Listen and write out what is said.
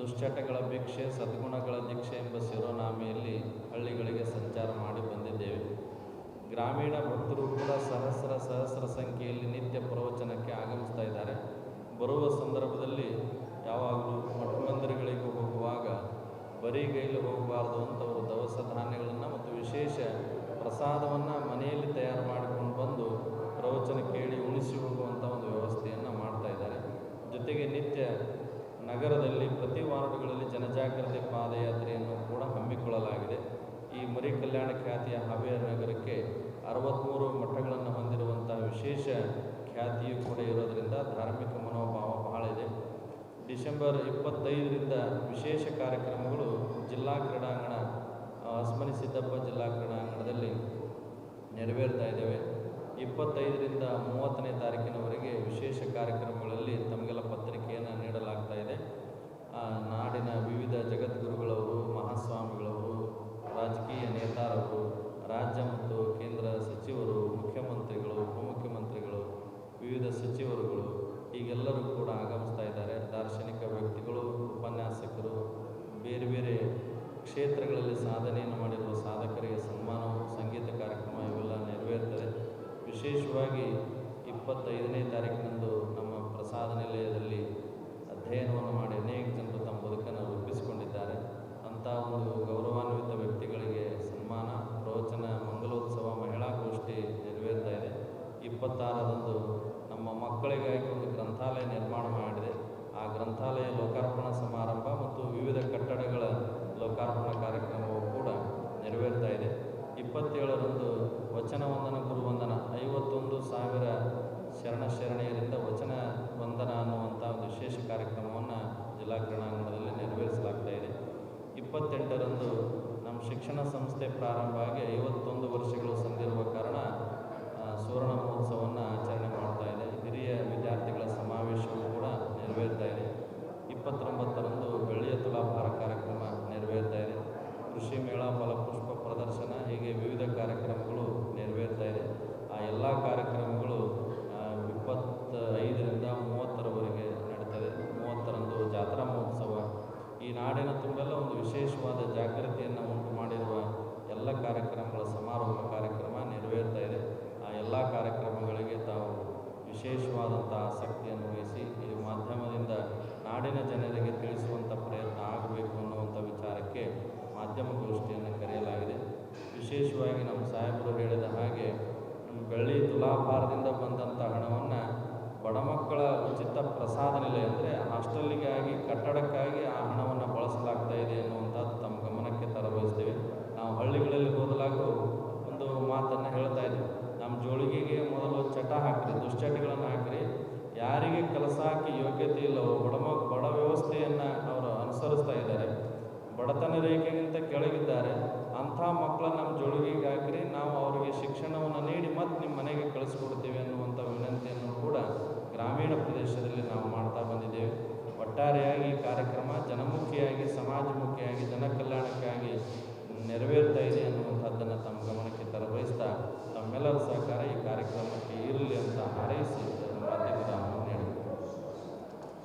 ದುಶ್ಚಟಗಳ ಭಿಕ್ಷೆ, ಸದ್ಗುಣಗಳ ದೀಕ್ಷೆ ಎಂಬ ಶಿರೋನಾಮೆಯಲ್ಲಿ ಹಳ್ಳಿಗಳಿಗೆ ಸಂಚಾರ ಮಾಡಿ ಬಂದಿದ್ದೇವೆ. ಗ್ರಾಮೀಣ ಭಕ್ತರು ಕೂಡ ಸಹಸ್ರ ಸಹಸ್ರ ಸಂಖ್ಯೆಯಲ್ಲಿ ನಿತ್ಯ ಪ್ರವಚನಕ್ಕೆ ಆಗಮಿಸ್ತಾ ಇದ್ದಾರೆ. ಬರುವ ಸಂದರ್ಭದಲ್ಲಿ ಯಾವಾಗಲೂ ಮಠ ಮಂದಿರಗಳಿಗೆ ಹೋಗುವಾಗ ಬರಿಗೈಲಿ ಹೋಗಬಾರ್ದು ಅಂತ ಅವರು ದವಸ ಧಾನ್ಯಗಳನ್ನು ಮತ್ತು ವಿಶೇಷ ಪ್ರಸಾದವನ್ನು ಮನೆಯಲ್ಲಿ ತಯಾರು ಮಾಡಿಕೊಂಡು ಬಂದು ಪ್ರವಚನ ಕೇಳಿ ಉಳಿಸಿ ಹೋಗುವಂಥ ಒಂದು ವ್ಯವಸ್ಥೆಯನ್ನು ಮಾಡ್ತಾ ಇದ್ದಾರೆ. ಜೊತೆಗೆ ನಿತ್ಯ ಜನಜಾಗೃತಿ ಪಾದಯಾತ್ರೆಯನ್ನು ಕೂಡ ಹಮ್ಮಿಕೊಳ್ಳಲಾಗಿದೆ. ಈ ಮರಿ ಕಲ್ಯಾಣ ಖ್ಯಾತಿಯ ಹಾವೇರಿ ನಗರಕ್ಕೆ ಅರವತ್ತ್ಮೂರು ಮಠಗಳನ್ನು ಹೊಂದಿರುವಂತಹ ವಿಶೇಷ ಖ್ಯಾತಿಯು ಕೂಡ ಇರೋದರಿಂದ ಧಾರ್ಮಿಕ ಮನೋಭಾವ ಬಹಳ ಇದೆ. ಡಿಸೆಂಬರ್ ಇಪ್ಪತ್ತೈದರಿಂದ ವಿಶೇಷ ಕಾರ್ಯಕ್ರಮಗಳು ಜಿಲ್ಲಾ ಕ್ರೀಡಾಂಗಣ ಅಸ್ಮನಿ ಸಿದ್ದಪ್ಪ ಜಿಲ್ಲಾ ಕ್ರೀಡಾಂಗಣದಲ್ಲಿ ನೆರವೇರ್ತಾ ಇದ್ದೇವೆ. ಇಪ್ಪತ್ತೈದರಿಂದ ಮೂವತ್ತನೇ ಕ್ಷೇತ್ರಗಳಲ್ಲಿ ಸಾಧನೆಯನ್ನು ಮಾಡಿರುವ ಸಾಧಕರಿಗೆ ಸನ್ಮಾನ ಸಂಗೀತ ಕಾರ್ಯಕ್ರಮ ಇವೆಲ್ಲ ನೆರವೇರ್ತದೆ. ವಿಶೇಷವಾಗಿ ಇಪ್ಪತ್ತೈದನೇ ತಾರೀಕಿನಂದು ನಮ್ಮ ಪ್ರಸಾದ ನಿಲಯದಲ್ಲಿ ಅಧ್ಯಯನವನ್ನು ಮಾಡಿ ಅನೇಕ ಜನರು ತಮ್ಮ ಬದುಕನ್ನು ರೂಪಿಸಿಕೊಂಡಿದ್ದಾರೆ. ಅಂಥ ಒಂದು ಗೌರವಾನ್ವಿತ ವ್ಯಕ್ತಿಗಳಿಗೆ ಸನ್ಮಾನ, ಪ್ರವಚನ, ಮಂಗಲೋತ್ಸವ, ಮಹಿಳಾ ಗೋಷ್ಠಿ ನೆರವೇರ್ತಾ ಇದೆ. ಇಪ್ಪತ್ತಾರರಂದು ನಮ್ಮ ಮಕ್ಕಳಿಗಾಗಿ ಇಪ್ಪತ್ತೇಳರಂದು ವಚನ ವಂದನ ಗುರುವಂದನ. ಐವತ್ತೊಂದು ಸಾವಿರ ಶರಣ ಶರಣೆಯರಿಂದ ವಚನ ವಂದನ ಅನ್ನುವಂಥ ಒಂದು ವಿಶೇಷ ಕಾರ್ಯಕ್ರಮವನ್ನು ಜಿಲ್ಲಾ ಕ್ರೀಡಾಂಗಣದಲ್ಲಿ ನೆರವೇರಿಸಲಾಗ್ತಾ ಇದೆ. ಇಪ್ಪತ್ತೆಂಟರಂದು ನಮ್ಮ ಶಿಕ್ಷಣ ಸಂಸ್ಥೆ ಪ್ರಾರಂಭ ಆಗಿ ಐವತ್ತೊಂದು ವರ್ಷಗಳು ಸಂದಿರುವ ಕಾರಣ ಸುವರ್ಣ ಮಹೋತ್ಸವವನ್ನು ಆಚರಣೆ ಮಾಡ್ತಾ ಇದೆ. ಹಿರಿಯ ವಿದ್ಯಾರ್ಥಿಗಳ ಸಮಾವೇಶವೂ ಕೂಡ ನೆರವೇರ್ತಾ ಇದೆ. ಇಪ್ಪತ್ತೊಂಬತ್ತರಂದು ಬೆಳ್ಳಿಯ ತುಲಾಭಾರ ಕಾರ್ಯಕ್ರಮ ನೆರವೇರ್ತಾ ಇದೆ. ಕೃಷಿ ಮೇಳ, ಫಲಪುಷ್ಪ ಪ್ರದರ್ಶನ, ಹೀಗೆ ವಿವಿಧ ವಿಶೇಷವಾದಂಥ ಆಸಕ್ತಿಯನ್ನು ವಹಿಸಿ ಈ ಮಾಧ್ಯಮದಿಂದ ನಾಡಿನ ಜನರಿಗೆ ತಿಳಿಸುವಂಥ ಪ್ರಯತ್ನ ಆಗಬೇಕು ಅನ್ನುವಂಥ ವಿಚಾರಕ್ಕೆ ಮಾಧ್ಯಮಗೋಷ್ಠಿಯನ್ನು ಕರೆಯಲಾಗಿದೆ. ವಿಶೇಷವಾಗಿ ನಮ್ಮ ಸಾಹೇಬರು ಹೇಳಿದ ಹಾಗೆ ಬೆಳ್ಳಿ ತುಲಾಭಾರದಿಂದ ಬಂದಂಥ ಹಣವನ್ನು ಬಡ ಮಕ್ಕಳ ಉಚಿತ ಪ್ರಸಾದ ನಿಲಯ ಅಂದರೆ ಹಾಸ್ಟೆಲ್ಲಿಗಾಗಿ ಕಟ್ಟಡಕ್ಕಾಗಿ ಆ ಹಣವನ್ನು ದುಶ್ಚಟಗಳನ್ನು ಹಾಕ್ರಿ. ಯಾರಿಗೆ ಕೆಲಸ ಹಾಕಿ ಯೋಗ್ಯತೆ ಇಲ್ಲವೋ ಬಡ ಬಡ ವ್ಯವಸ್ಥೆಯನ್ನು ಅವರು ಅನುಸರಿಸ್ತಾ ಇದ್ದಾರೆ. ಬಡತನ ರೇಖೆಗಿಂತ ಕೆಳಗಿದ್ದಾರೆ. ಅಂಥ ಮಕ್ಕಳ ನಮ್ಮ ಜೊಳಗಿಗೆ ಹಾಕ್ರಿ. ನಾವು ಅವರಿಗೆ ಶಿಕ್ಷಣವನ್ನು ನೀಡಿ ಮತ್ತೆ ನಿಮ್ಮ ಮನೆಗೆ ಕಳಿಸ್ಕೊಡ್ತೀವಿ ಅನ್ನುವಂಥ ವಿನಂತಿಯನ್ನು ಕೂಡ ಗ್ರಾಮೀಣ ಪ್ರದೇಶದಲ್ಲಿ ನಾವು ಮಾಡ್ತಾ ಬಂದಿದ್ದೇವೆ. ಒಟ್ಟಾರೆಯಾಗಿ ಈ ಕಾರ್ಯಕ್ರಮ ಜನಮುಖಿಯಾಗಿ, ಸಮಾಜಮುಖಿಯಾಗಿ, ಜನಕಲ್ಯಾಣಕ್ಕಾಗಿ ನೆರವೇರ್ತಾ ಇದೆ ಅನ್ನುವಂಥದ್ದನ್ನು ತಮ್ಮ ಗಮನಕ್ಕೆ